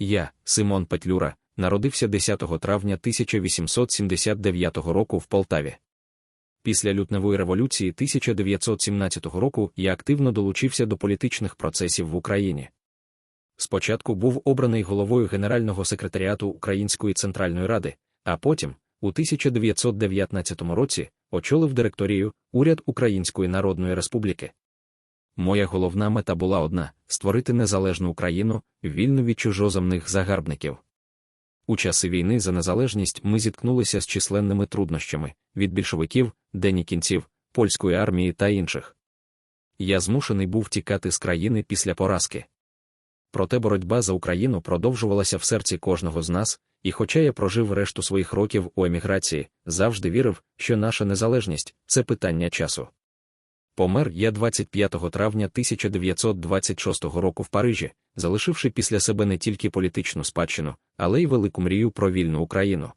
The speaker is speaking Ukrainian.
Я, Симон Петлюра, народився 10 травня 1879 року в Полтаві. Після лютневої революції 1917 року я активно долучився до політичних процесів в Україні. Спочатку був обраний головою Генерального секретаріату Української Центральної Ради, а потім, у 1919 році, очолив директорію Уряд Української Народної Республіки. Моя головна мета була одна створити незалежну Україну, вільну від чужоземних загарбників. У часи війни за незалежність ми зіткнулися з численними труднощами від більшовиків, денікінців, польської армії та інших. Я змушений був тікати з країни після поразки. Проте боротьба за Україну продовжувалася в серці кожного з нас, і хоча я прожив решту своїх років у еміграції, завжди вірив, що наша незалежність це питання часу. Помер я 25 травня 1926 року в Парижі, залишивши після себе не тільки політичну спадщину, але й велику мрію про вільну Україну.